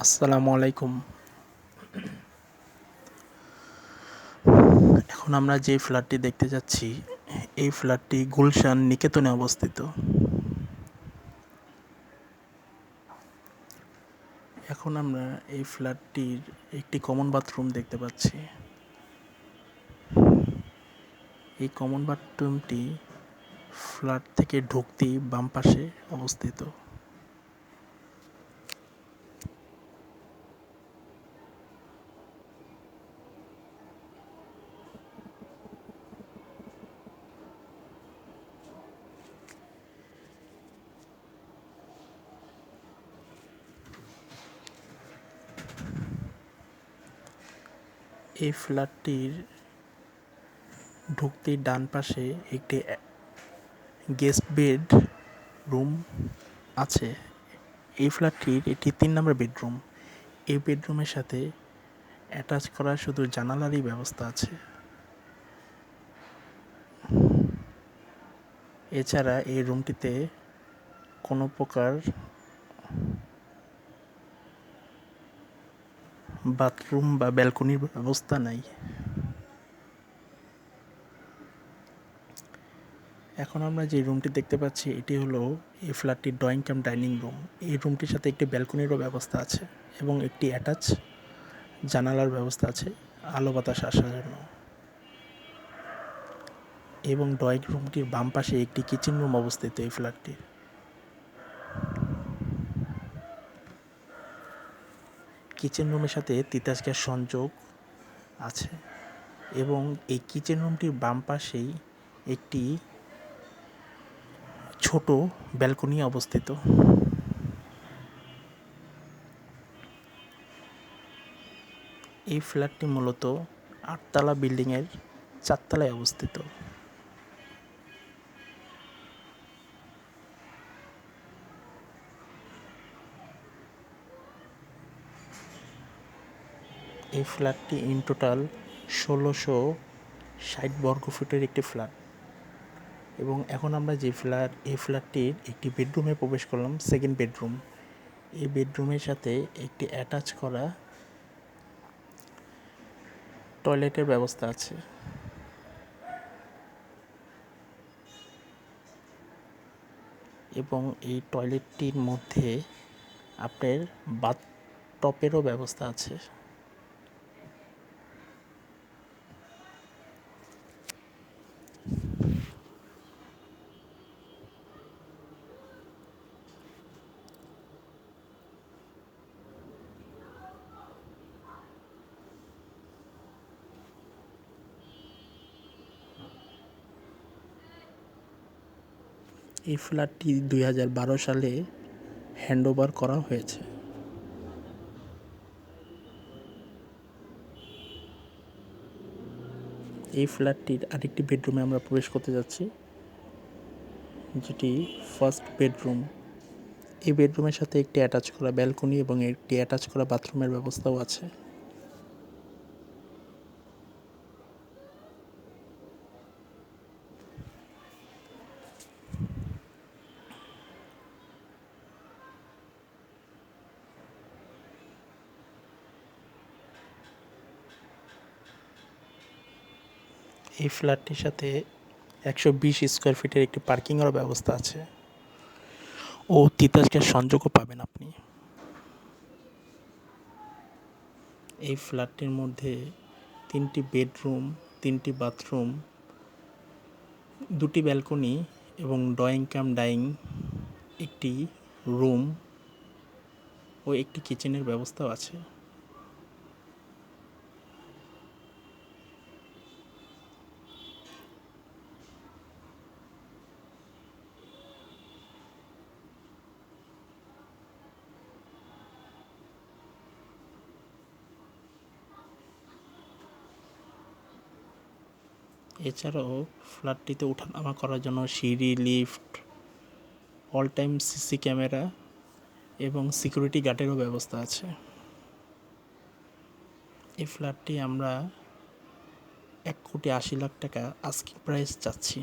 আসসালামু আলাইকুম। এখন আমরা যে ফ্ল্যাটটি দেখতে যাচ্ছি, এই ফ্ল্যাটটি গুলশান নিকেতনে অবস্থিত। এখন আমরা এই ফ্ল্যাটটির একটি কমন বাথরুম দেখতে পাচ্ছি। এই কমন বাথরুমটি ফ্ল্যাট থেকে ঢুকতেই বাম পাশে অবস্থিত। এই ফ্ল্যাটটির ঢুকতেই ডান পাশে একটি গেস্ট বেড রুম আছে। এই ফ্ল্যাটটির এটি তিন নম্বর বেডরুম। এই বেডরুমের সাথে অ্যাটাচ করা শুধু জানালারই ব্যবস্থা আছে। এছাড়া এই রুমটিতে কোনো প্রকার বাথরুম বা ব্যালকনির ব্যবস্থা নাই। এখন আমরা যে রুমটি দেখতে পাচ্ছি, এটি হলো এই ফ্ল্যাটটির ড্রয়িং কাম ডাইনিং রুম এই রুমটির সাথে একটি ব্যালকনিরও ব্যবস্থা আছে এবং একটি অ্যাটাচ জানালার ব্যবস্থা আছে, আলো বাতাস আসার জন্য। এবং ড্রয়িং রুমটির বাম পাশে একটি কিচেন রুম অবস্থিত এই ফ্ল্যাটটির কিচেন রুমের সাথে তিতাস গ্যাস সংযোগ আছে এবং এই কিচেন রুমটির বাম পাশেই একটি ছোট ব্যালকনি অবস্থিত। এই ফ্ল্যাটটি মূলত আটতলা বিল্ডিংয়ের চারতলায় অবস্থিত। এই ফ্ল্যাটটি ইন টোটাল ষোলোশো ষাট বর্গ ফুটের একটি ফ্ল্যাট। এবং এখন আমরা যে ফ্ল্যাট, এই ফ্ল্যাটটির একটি বেডরুমে প্রবেশ করলাম সেকেন্ড বেডরুম। এই বেডরুমের সাথে একটি অ্যাটাচ করা টয়লেটের ব্যবস্থা আছে। এবং এই টয়লেটটির মধ্যে আপনার বাথ টপেরও ব্যবস্থা আছে। এই ফ্ল্যাটটি দুই হাজার বারো সালে হ্যান্ডওভার করা হয়েছে। এই ফ্ল্যাটটির আরেকটি বেডরুমে আমরা প্রবেশ করতে যাচ্ছি, যেটি ফার্স্ট বেডরুম। এই বেডরুমের সাথে একটি অ্যাটাচ করা ব্যালকনি এবং একটি অ্যাটাচ করা বাথরুমের ব্যবস্থাও আছে। এই ফ্ল্যাটটির সাথে একশো বিশ স্কোয়ার ফিটের একটি পার্কিংয়েরও ব্যবস্থা আছে। ও তিতাস গ্যাস সংযোগও পাবেন আপনি। এই ফ্ল্যাটটির মধ্যে তিনটি বেডরুম, তিনটি বাথরুম, দুটি ব্যালকনি এবং ড্রয়িং কাম ডাইং একটি রুম ও একটি কিচেনের ব্যবস্থাও আছে। এছাড়াও ফ্ল্যাটটিতে ওঠানামা করার জন্য সিঁড়ি, lift all time CC camera এবং সিকিউরিটি গার্ডেরও ব্যবস্থা আছে। এই ফ্ল্যাটটি আমরা এক কোটি আশি লাখ টাকা আজকে প্রাইস চাচ্ছি।